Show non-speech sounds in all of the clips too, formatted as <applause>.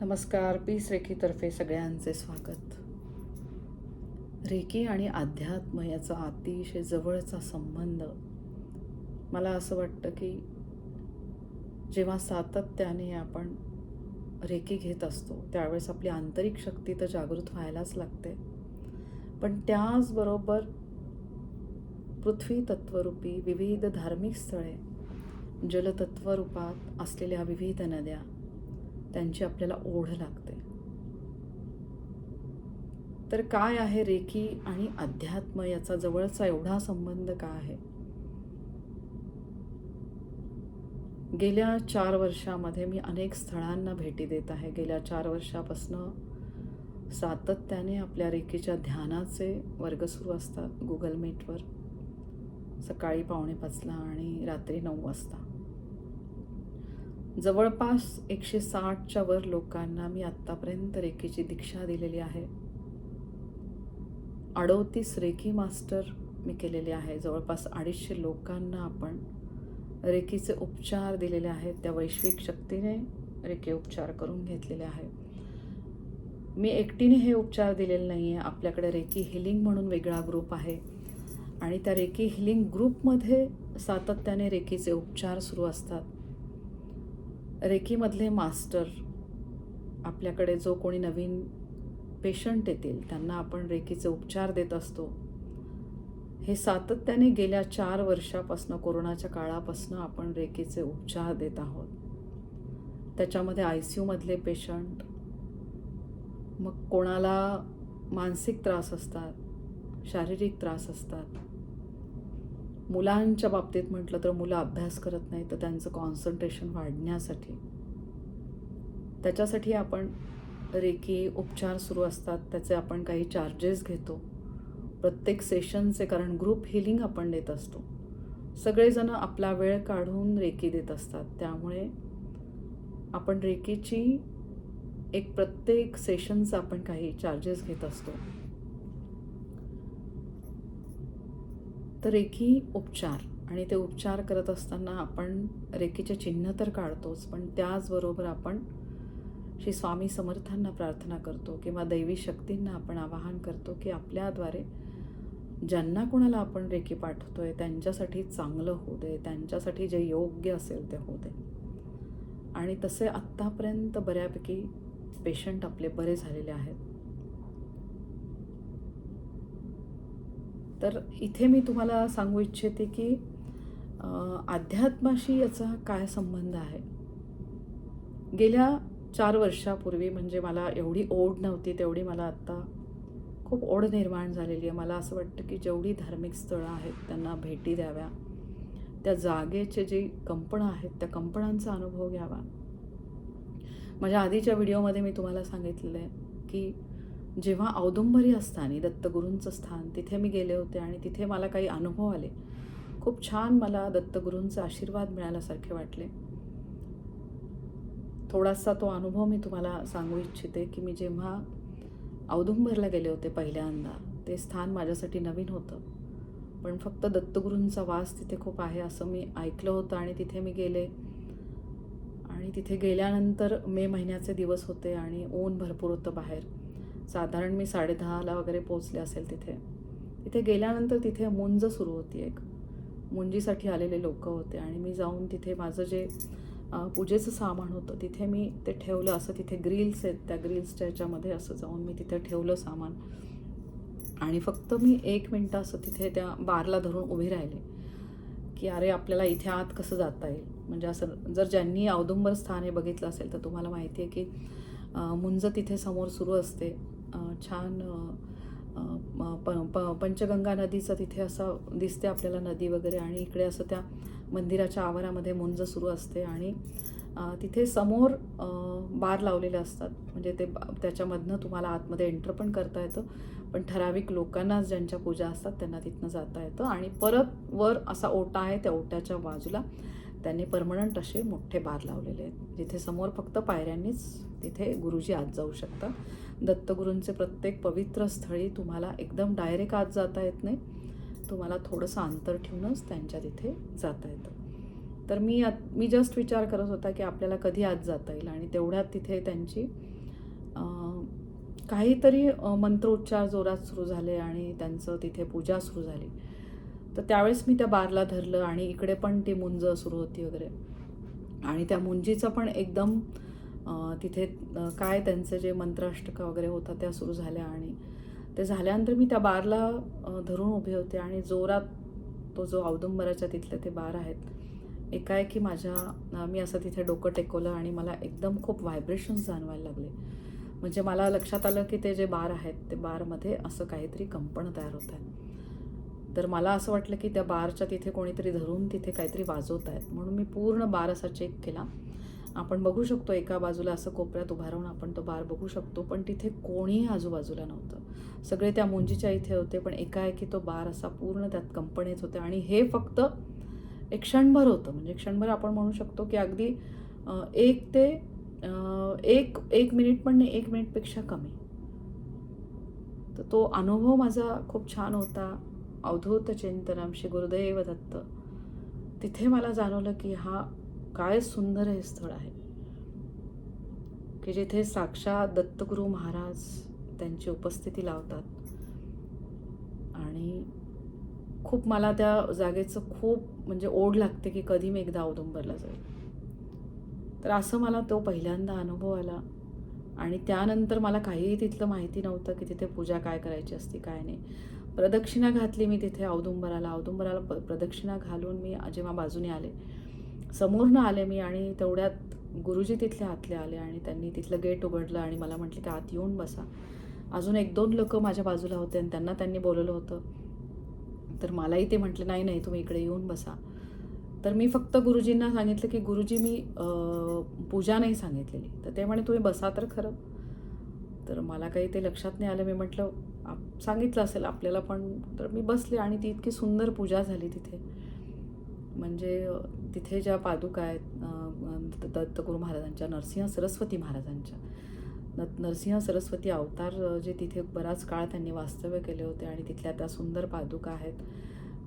नमस्कार पीस रेखीतर्फे सगळ्यांचे स्वागत. रेखी आणि अध्यात्म याचा अतिशय जवळचा संबंध. मला असं वाटतं की जेव्हा सातत्याने आपण रेखी घेत असतो त्यावेळेस आपली आंतरिक शक्ती तर जागृत व्हायलाच लागते. पण त्याचबरोबर पृथ्वी तत्वरूपी विविध धार्मिक स्थळे जलतत्वरूपात असलेल्या विविध नद्या त्यांची आपल्याला ओढ लागते. तर काय आहे रेकी आणि अध्यात्म याचा जवळचा एवढा संबंध का आहे? गेल्या चार वर्षामध्ये मी अनेक स्थळांना भेटी देत आहे. गेल्या चार वर्षापासनं सातत्याने आपल्या रेखीच्या ध्यानाचे वर्ग सुरू असतात गुगल मीटवर सकाळी पावणे पाचला आणि रात्री नऊ वाजता. जवळपास एकशे साठच्या वर लोकांना मी आत्तापर्यंत रेखेची दीक्षा दिलेली आहे. अडोतीस रेखी मास्टर मी केलेले आहे. जवळपास अडीचशे लोकांना आपण रेखीचे उपचार दिलेले आहेत. त्या वैश्विक शक्तीने रेखी उपचार करून घेतलेले आहे. मी एकटीने हे उपचार दिलेले नाही आहे आपल्याकडे रेकी हिलिंग म्हणून वेगळा ग्रुप आहे. आणि त्या रेकी हिलिंग ग्रुपमध्ये सातत्याने रेकीचे उपचार सुरू असतात. रेखीमधले मास्टर आपल्याकडे जो कोणी नवीन पेशंट येतील त्यांना आपण रेखीचे उपचार देत असतो. हे सातत्याने गेल्या चार वर्षापासनं कोरोनाच्या काळापासनं आपण रेखीचे उपचार देत आहोत. त्याच्यामध्ये आय सी यूमधले पेशंट मग कोणाला मानसिक त्रास असतात शारीरिक त्रास असतात मुलांच्या बाबतीत म्हटलं तर मुलं अभ्यास करत नाही तर त्यांचं कॉन्सन्ट्रेशन वाढण्यासाठी. त्याच्यासाठी आपण रेकी उपचार सुरू असतात त्याचे आपण काही चार्जेस घेतो. प्रत्येक सेशनचे कारण ग्रुप हिलिंग आपण देत असतो. सगळेजण आपला वेळ काढून रेकी देत असतात. त्यामुळे आपण रेकीची एक प्रत्येक सेशनचं आपण काही चार्जेस घेत असतो. तर रेखी उपचार आणि ते उपचार करत असताना आपण रेखीचे चिन्ह तर काढतोच पण त्याचबरोबर आपण श्री स्वामी समर्थांना प्रार्थना करतो किंवा दैवी शक्तींना आपण आवाहन करतो की आपल्याद्वारे ज्यांना कोणाला आपण रेखी पाठवतो आहे त्यांच्यासाठी चांगलं होऊ दे त्यांच्यासाठी जे योग्य असेल ते होऊ दे. आणि तसे आत्तापर्यंत बऱ्यापैकी पेशंट आपले बरे झालेले आहेत. तर इथे मी तुम्हाला सांगू इच्छिते की अध्यात्माशी याचा काय संबंध आहे? गेल्या चार वर्षापूर्वी म्हणजे मला एवढी ओढ नव्हती तेवढी मला आत्ता खूप ओढ निर्माण झालेली आहे. मला असं वाटतं की जेवढी धार्मिक स्थळं आहेत त्यांना भेटी द्याव्या. त्या जागेचे जे कंपनं आहेत त्या कंपनांचा अनुभव घ्यावा. माझ्या आधीच्या व्हिडिओमध्ये मी तुम्हाला सांगितलेलं आहे की जेव्हा औदुंबरी असताना दत्तगुरूंचं स्थान तिथे मी गेले होते आणि तिथे मला काही अनुभव आले. खूप छान मला दत्तगुरूंचा आशीर्वाद मिळाल्यासारखे वाटले. थोडासा तो अनुभव मी तुम्हाला सांगू इच्छिते की मी जेव्हा औदुंबरला गेले होते पहिल्यांदा ते स्थान माझ्यासाठी नवीन होतं. पण फक्त दत्तगुरूंचा वास तिथे खूप आहे असं मी ऐकलं होतं आणि तिथे मी गेले. आणि तिथे गेल्यानंतर मे महिन्याचे दिवस होते आणि ऊन भरपूर होतं बाहेर. साधारण मी साडेदहाला वगैरे पोचले असेल तिथे. तिथे गेल्यानंतर तिथे मुंज सुरू होती एक. मुंजीसाठी आलेले लोक होते आणि मी जाऊन तिथे माझं जे पूजेचं सामान होतं तिथे मी ते ठेवलं. असं तिथे ग्रिल्स आहेत त्या ग्रिल्सच्या याच्यामध्ये असं जाऊन मी तिथे ठेवलं सामान. आणि फक्त मी एक मिनटं असं तिथे त्या बारला धरून उभी राहिले. की अरे आपल्याला इथे आत कसं जाता येईल? म्हणजे असं जर ज्यांनी औदुंबर स्थान हे बघितलं असेल तर तुम्हाला माहिती आहे की मुंज तिथे समोर सुरू असते. छान प प पंचगंगा नदीचं तिथे असं दिसते आपल्याला नदी वगैरे आणि इकडे असं त्या मंदिराच्या आवारामध्ये मुंज सुरू असते आणि तिथे समोर बार लावलेले असतात. म्हणजे ते त्याच्यामधनं तुम्हाला आतमध्ये एंटर पण करता येतं. पण ठराविक लोकांना ज्यांच्या पूजा असतात त्यांना तिथनं जाता येतं आणि परत वर असा ओटा आहे त्या ओट्याच्या बाजूला त्यांनी परमनंट असे मोठे बार लावलेले आहेत. जिथे समोर फक्त पायऱ्यांनीच तिथे गुरुजी आत जाऊ शकतात. दत्तगुरूंचे प्रत्येक पवित्र स्थळी तुम्हाला एकदम डायरेक्ट आत जाता येत नाही. तुम्हाला थोडंसं अंतर ठेवूनच त्यांच्या तिथे जाता येतं. तर मी आत- मी जस्ट विचार करत होता की आपल्याला कधी आत जाता येईल आणि तेवढ्यात तिथे त्यांची काहीतरी मंत्रोच्चार जोरात सुरू झाले आणि त्यांचं तिथे पूजा सुरू झाली. तर त्यावेळेस मी त्या बारला धरलं आणि इकडे पण ती मुंज सुरू होती वगैरे. आणि त्या मुंजीचं पण एकदम तिथे काय त्यांचं जे मंत्राष्टका वगैरे होता त्या सुरू झाल्या आणि ते झाल्यानंतर मी त्या बारला धरून उभे होते आणि जोरात तो जो औदुंबराच्या तिथले ते बार आहेत एकाएकी माझ्या मी असं तिथे डोकं टेकवलं आणि मला एकदम खूप व्हायब्रेशन्स जाणवायला लागले. म्हणजे मला लक्षात आलं की ते जे बार आहेत ते बारमध्ये असं काहीतरी कंपन तयार होत आहे तर मला असं वाटलं की त्या बारच्या तिथे कोणीतरी धरून तिथे काहीतरी वाजवत आहेत. म्हणून मी पूर्ण बार असा चेक केला. आपण बघू शकतो एका बाजूला असं कोपऱ्यात उभा राहून आपण तो बार बघू शकतो पण तिथे कोणीही आजूबाजूला नव्हतं. सगळे त्या मुंजीच्या इथे होते पण एकाएकी तो बार असा पूर्ण त्यात कंपनीत होते आणि हे फक्त एक क्षणभर होतं. म्हणजे क्षणभर आपण म्हणू शकतो की अगदी एक ते एक एक मिनिट पण नाही एक मिनिटपेक्षा कमी. तर तो अनुभव माझा खूप छान होता. अवधूत चिंतनम श्री गुरुदैव दत्त. तिथे मला जाणवलं की हा काय सुंदर हे स्थळ आहे. की जिथे साक्षात दत्तगुरू महाराज त्यांची उपस्थिती लावतात. आणि खूप मला त्या जागेचं खूप म्हणजे ओढ लागते की कधी मी एकदा औदुंबरला जाईल. तर असं मला तो पहिल्यांदा अनुभव आला. आणि त्यानंतर मला काहीही तिथलं माहिती नव्हतं की तिथे पूजा काय करायची असती काय नाही. प्रदक्षिणा घातली मी तिथे औदुंबराला. औदुंबराला प्रदक्षिणा घालून मी जेव्हा बाजूने आले समोरनं आले मी आणि तेवढ्यात गुरुजी तिथल्या आतले आले आणि त्यांनी तिथलं गेट उघडलं आणि मला म्हटलं की आत येऊन बसा. अजून एक दोन लोक माझ्या बाजूला होते आणि त्यांना त्यांनी बोलवलं होतं. तर मलाही ते म्हटले नाही नाही तुम्ही इकडे येऊन बसा. तर मी फक्त गुरुजींना सांगितलं की गुरुजी मी पूजा नाही सांगितलेली. तर ते म्हणे तुम्ही बसा तर खरं. तर मला काही ते लक्षात नाही आलं. मी म्हटलं आप सांगितलं असेल आपल्याला पण. तर मी बसले आणि ती इतकी सुंदर पूजा झाली तिथे. म्हणजे तिथे ज्या पादुका आहेत दत्तगुरु दत्तगुरू महाराजांच्या नरसिंह सरस्वती महाराजांच्या. न- नरसिंह सरस्वती अवतार जे तिथे बराच काळ त्यांनी वास्तव्य केले होते आणि तिथल्या त्या सुंदर पादुका आहेत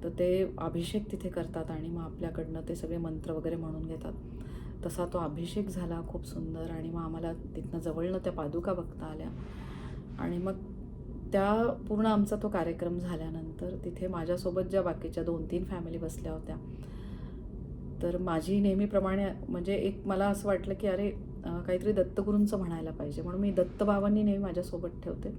तर ते अभिषेक तिथे करतात आणि मग आपल्याकडनं ते सगळे मंत्र वगैरे म्हणून घेतात. तसा तो अभिषेक झाला खूप सुंदर आणि मग आम्हाला तिथनं जवळनं त्या पादुका बघता आल्या. आणि मग त्या पूर्ण आमचा तो कार्यक्रम झाल्यानंतर तिथे माझ्यासोबत ज्या बाकीच्या दोन तीन फॅमिली बसल्या होत्या तर माझी नेहमीप्रमाणे म्हणजे एक मला असं वाटलं की अरे काहीतरी दत्तगुरूंचं म्हणायला पाहिजे. म्हणून मी दत्तबाबांनी नेहमी माझ्यासोबत ठेवते.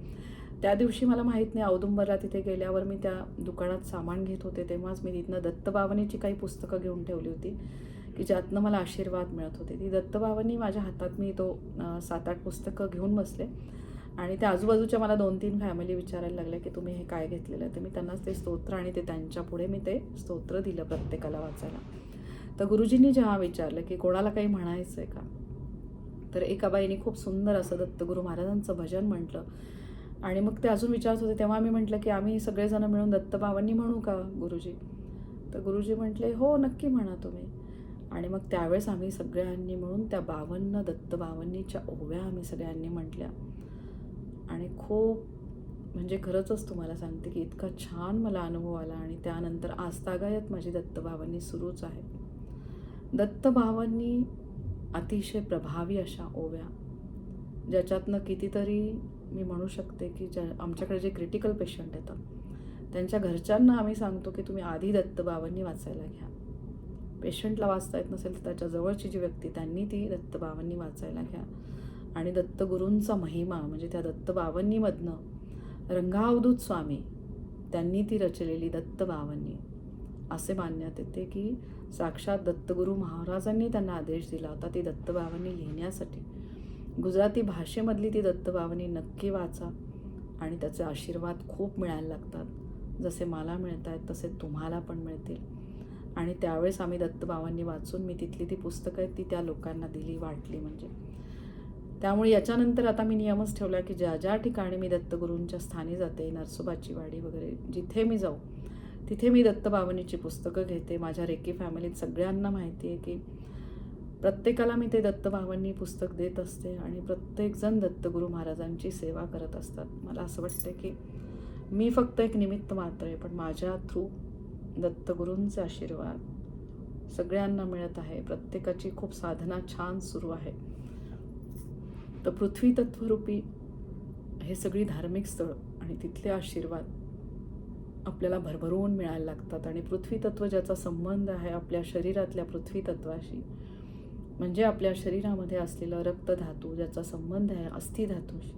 त्या दिवशी मला माहीत नाही औदुंबरला तिथे गेल्यावर मी त्या दुकानात सामान घेत होते. तेव्हाच मी तिथनं दत्तबाबांनीची काही पुस्तकं घेऊन ठेवली होती की ज्यातनं मला आशीर्वाद मिळत होते. ती दत्तबाबांनी माझ्या हातात मी तो सात आठ पुस्तकं घेऊन बसले. आणि त्या आजूबाजूच्या मला दोन तीन फॅमिली विचारायला लागल्या की तुम्ही हे काय घेतलेलं आहे? तर मी त्यांनाच ते स्तोत्र आणि ते त्यांच्या पुढे मी ते स्तोत्र दिलं प्रत्येकाला वाचायला. तर गुरुजींनी जेव्हा विचारलं की कोणाला काही म्हणायचं आहे का? तर एका बाईने खूप सुंदर असं दत्तगुरू महाराजांचं भजन म्हटलं. आणि मग ते अजून विचारत होते तेव्हा मी म्हटलं की आम्ही सगळेजण मिळून दत्तबाबांनी म्हणू का गुरुजी? तर गुरुजी म्हटले हो नक्की म्हणा तुम्ही. आणि मग त्यावेळेस आम्ही सगळ्यांनी मिळून त्या बावन्न दत्तबावन्नीच्या ओव्या आम्ही सगळ्यांनी म्हटल्या. आणि खूप म्हणजे खरंचच तुम्हाला सांगते की इतका छान मला अनुभव आला आणि त्यानंतर आस्तागायत माझी दत्तभावांनी सुरूच आहे. दत्तभावांनी अतिशय प्रभावी अशा ओव्या ज्याच्यातनं कितीतरी मी म्हणू शकते की ज्या आमच्याकडे जे क्रिटिकल पेशंट येतात त्यांच्या घरच्यांना आम्ही सांगतो की तुम्ही आधी दत्तबावांनी वाचायला घ्या. पेशंटला वाचता येत नसेल तर त्याच्या जवळची जी व्यक्ती त्यांनी ती दत्तभावांनी वाचायला घ्या. आणि दत्तगुरूंचा महिमा म्हणजे त्या दत्तबावन्नीमधनं रंगावधूत स्वामी त्यांनी ती रचलेली दत्तबावन्नी असे मानण्यात येते की साक्षात दत्तगुरू महाराजांनी त्यांना आदेश दिला होता ती दत्तबावन्नी लिहिण्यासाठी. गुजराती भाषेमधली ती दत्तभावांनी नक्की वाचा आणि त्याचे आशीर्वाद खूप मिळायला लागतात. जसे मला मिळत आहेत तसे तुम्हाला पण मिळतील. आणि त्यावेळेस आम्ही दत्तबाबांनी वाचून मी तिथली ती पुस्तकं आहेत ती त्या लोकांना दिली वाटली म्हणजे. त्यामुळे याच्यानंतर आता मी नियमच ठेवला की ज्या ज्या ठिकाणी मी दत्तगुरूंच्या स्थानी जाते नरसोबाची वाडी वगैरे जिथे मी जाऊ तिथे मी दत्तबावनीची पुस्तकं घेते. माझ्या रेकी फॅमिलीत सगळ्यांना माहिती आहे की प्रत्येकाला मी ते दत्तभावांनी पुस्तक देत असते आणि प्रत्येकजण दत्तगुरू महाराजांची सेवा करत असतात. मला असं वाटतं की मी फक्त एक निमित्त मात्र आहे पण माझ्या थ्रू दत्तगुरूंचे आशीर्वाद सगळ्यांना मिळत आहे. प्रत्येकाची खूप साधना छान सुरू आहे. तर पृथ्वी तत्वरूपी हे सगळी धार्मिक स्थळं आणि तिथले आशीर्वाद आपल्याला भरभरून मिळायला लागतात आणि पृथ्वी तत्व ज्याचा संबंध आहे आपल्या शरीरातल्या पृथ्वी तत्वाशी म्हणजे आपल्या शरीरामध्ये असलेलं रक्तधातू ज्याचा संबंध आहे अस्थिधातूशी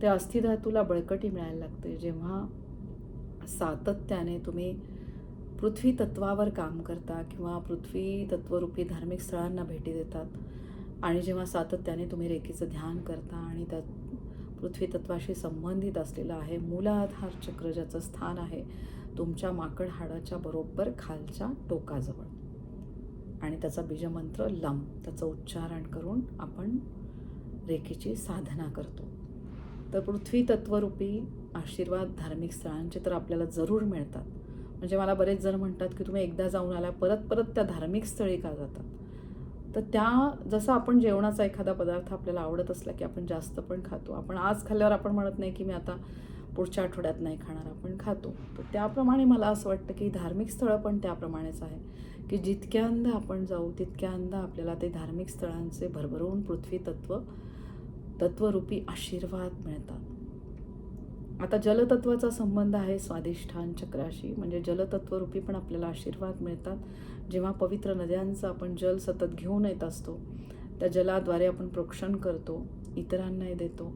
त्या अस्थिधातूला बळकटी मिळायला लागते. जेव्हा सातत्याने तुम्ही पृथ्वी तत्वावर काम करता किंवा पृथ्वी तत्वरूपी धार्मिक स्थळांना भेटी देतात आणि जेव्हा सातत्याने तुम्ही रेखीचं ध्यान करता आणि त्यात पृथ्वीतत्वाशी संबंधित असलेलं आहे. मूलाधार चक्र ज्याचं स्थान आहे तुमच्या माकड हाडाच्या बरोबर खालच्या टोकाजवळ. आणि त्याचा बीजमंत्र लम त्याचं उच्चारण करून आपण रेखेची साधना करतो. तर पृथ्वी तत्वरूपी आशीर्वाद धार्मिक स्थळांचे तर आपल्याला जरूर मिळतात. म्हणजे मला बरेच जण म्हणतात की तुम्ही एकदा जाऊन आला परत परत त्या धार्मिक स्थळी का जातात? तर त्या जसं आपण जेवणाचा एखादा पदार्थ आपल्याला आवडत असला की आपण जास्त पण खातो. आपण आज खाल्ल्यावर आपण म्हणत नाही की मी आता पुढच्या आठवड्यात नाही खाणार आपण खातो. तर त्याप्रमाणे मला असं वाटतं की धार्मिक स्थळं पण त्याप्रमाणेच आहे. की जितक्यांदा आपण जाऊ तितक्यांदा आपल्याला ते धार्मिक स्थळांचे भरभरून पृथ्वी तत्व तत्वरूपी आशीर्वाद मिळतात. आता जलतत्वाचा संबंध आहे स्वादिष्ठान चक्राशी. म्हणजे जलतत्वरूपी पण आपल्याला आशीर्वाद मिळतात. जेव्हा पवित्र नद्यांचं आपण जल सतत घेऊन येत असतो त्या जलाद्वारे आपण प्रोक्षण करतो इतरांनाही देतो.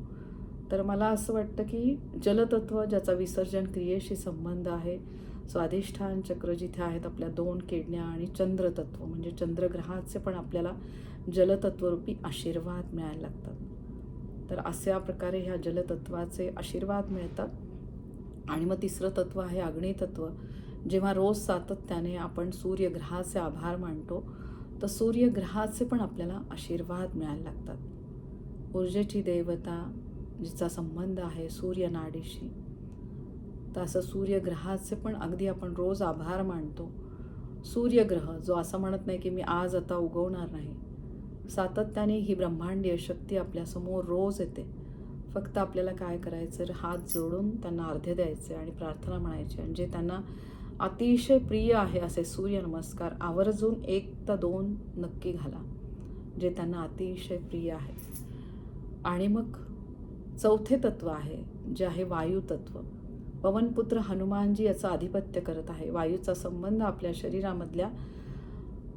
तर मला असं वाटतं की जलतत्व ज्याचा विसर्जन क्रियेशी संबंध आहे स्वाधिष्ठान चक्र जिथे आहेत आपल्या दोन किडण्या आणि चंद्रतत्व म्हणजे चंद्रग्रहाचे पण आपल्याला जलतत्वरूपी आशीर्वाद मिळायला लागतात. तर अशा प्रकारे ह्या जलतत्वाचे आशीर्वाद मिळतात. आणि मग तिसरं तत्व आहे अग्नितत्व. जेव्हा रोज सातत्याने आपण सूर्यग्रहाचे आभार मानतो तर सूर्यग्रहाचे पण आपल्याला आशीर्वाद मिळायला लागतात. ऊर्जेची देवता जिचा संबंध आहे सूर्यनाडीशी तर असं सूर्यग्रहाचे पण अगदी आपण रोज आभार मानतो. सूर्यग्रह जो असं म्हणत नाही की मी आज आता उगवणार नाही सातत्याने ही ब्रह्मांडीय शक्ती आपल्यासमोर रोज येते. फक्त आपल्याला काय करायचं? हात जोडून त्यांना अर्ध्य द्यायचे आणि प्रार्थना म्हणायची. आणि जे त्यांना अतिशय प्रिय आहे असे सूर्यनमस्कार आवर्जून एक तर दोन नक्की घाला जे त्यांना अतिशय प्रिय आहे. आणि मग चौथे तत्व आहे जे आहे वायुतत्व पवनपुत्र हनुमानजी याचं आधिपत्य करत आहे. वायूचा संबंध आपल्या शरीरामधल्या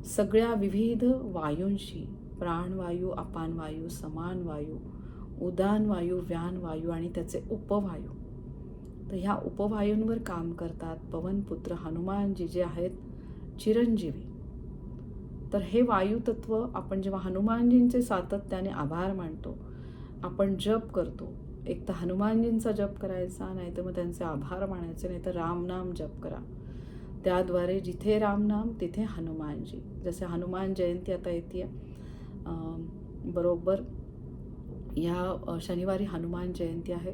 सगळ्या विविध वायूंशी प्राणवायू अपान वायू समान वायू उदान वायू व्यान वायू आणि त्याचे उपवायू. तर ह्या उपवायूंवर काम करतात पवनपुत्र हनुमानजी जे आहेत चिरंजीवी. तर हे वायुतत्व आपण जेव्हा हनुमानजींचे सातत्याने आभार मानतो आपण जप करतो. एक तर हनुमानजींचा जप करायचा नाही तर मग त्यांचे आभार मानायचे नाही तर रामनाम जप करा. त्याद्वारे जिथे रामनाम तिथे हनुमानजी. जसे हनुमान जयंती आता येते बरोबर. या शनिवारी हनुमान जयंती आहे.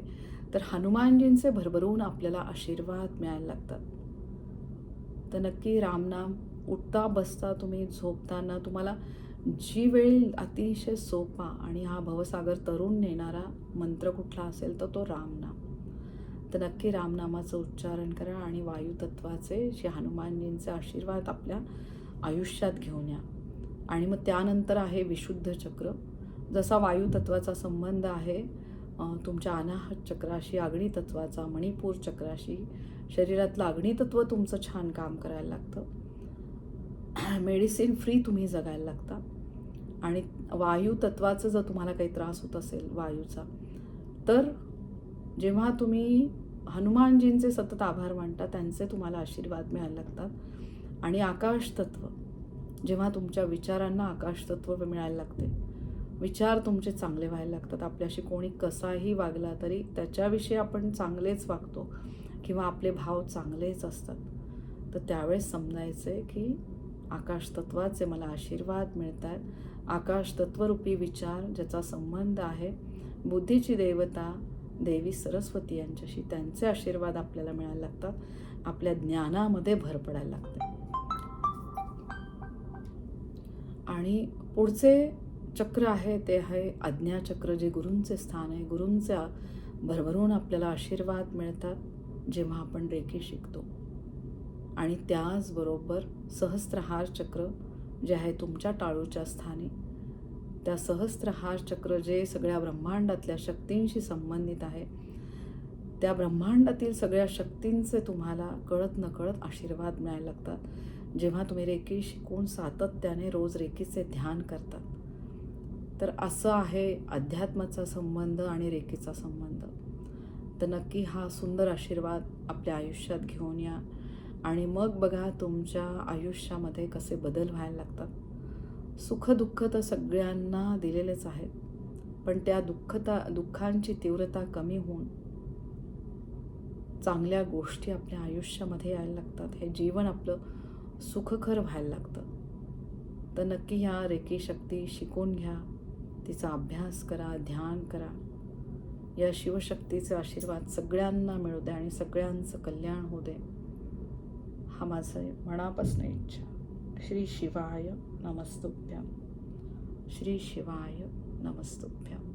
तर हनुमानजींचे भरभरून आपल्याला आशीर्वाद मिळायला लागतात. तर नक्की रामनाम उठता बसता तुम्ही झोपताना तुम्हाला जी वेळ अतिशय सोपा आणि हा भवसागर तरुण नेणारा मंत्र कुठला असेल तर तो रामनाम तर नक्की रामनामाचं उच्चारण करा आणि वायुतत्वाचे श्री हनुमानजींचे आशीर्वाद आपल्या आयुष्यात घेऊन या. आणि मग त्यानंतर आहे विशुद्ध चक्र. जसा वायुतत्वाचा संबंध आहे तुमच्या अनाहत चक्राशी अग्नितत्वाचा मणिपूर चक्राशी शरीरातलं अग्नितत्व तुमचं छान काम करायला लागतं. <clears throat> मेडिसिन फ्री तुम्ही जगायला लागता. आणि वायू तत्वाचं जर तुम्हाला काही त्रास होत असेल वायूचा तर जेव्हा तुम्ही हनुमानजींचे सतत आभार मानता त्यांचे तुम्हाला आशीर्वाद मिळायला लागतात. आणि आकाश तत्व जेव्हा तुमच्या विचारांना आकाशतत्व मिळायला लागते. विचार तुमचे चांगले व्हायला लागतात. आपल्याशी कोणी कसाही वागला तरी त्याच्याविषयी आपण चांगलेच वागतो किंवा आपले भाव चांगलेच असतात. तर त्यावेळेस समजायचे की आकाशतत्वाचे मला आशीर्वाद मिळत आहेत आकाशतत्वरूपी विचार ज्याचा संबंध आहे. बुद्धीची देवता देवी सरस्वती यांच्याशी त्यांचे आशीर्वाद आपल्याला मिळायला लागतात. आपल्या ज्ञानामध्ये भर पडायला लागते. आणि पुढचे चक्र आहे ते आहे आज्ञाचक्र जे गुरूंचे स्थान आहे. गुरूंचा भरभरून आपल्याला आशीर्वाद मिळतात जेव्हा आपण रेखी शिकतो. आणि त्याचबरोबर सहस्त्रहार चक्र जे आहे तुमच्या टाळूच्या स्थानी. त्या सहस्त्रहार चक्र जे सगळ्या ब्रह्मांडातल्या शक्तींशी संबंधित आहे त्या ब्रह्मांडातील सगळ्या शक्तींचे तुम्हाला कळत नकळत आशीर्वाद मिळायला लागतात. जेव्हा तुम्ही रेकी शिकून सातत्याने रोज रेकीचे ध्यान करतात तर असं आहे अध्यात्माचा संबंध आणि रेकीचा संबंध. तर नक्की हा सुंदर आशीर्वाद आपल्या आयुष्यात घेऊन या आणि मग बघा तुमच्या आयुष्यामध्ये कसे बदल व्हायला लागतात. सुखदुःख तर सगळ्यांना दिलेलेच आहेत पण त्या दुःखता दुःखांची तीव्रता कमी होऊन चांगल्या गोष्टी आपल्या आयुष्यामध्ये यायला लागतात. हे जीवन आपलं सुखकर व्हायला लागतं. तर नक्की ह्या रेकी शक्ती शिकून घ्या तिचा अभ्यास करा ध्यान करा. या शिवशक्तीचे आशीर्वाद सगळ्यांना मिळू दे आणि सगळ्यांचं कल्याण होऊ दे. हा माझं मनापासून इच्छा. श्री शिवाय नमस्तुभ्याम श्री शिवाय नमस्तुभ्याम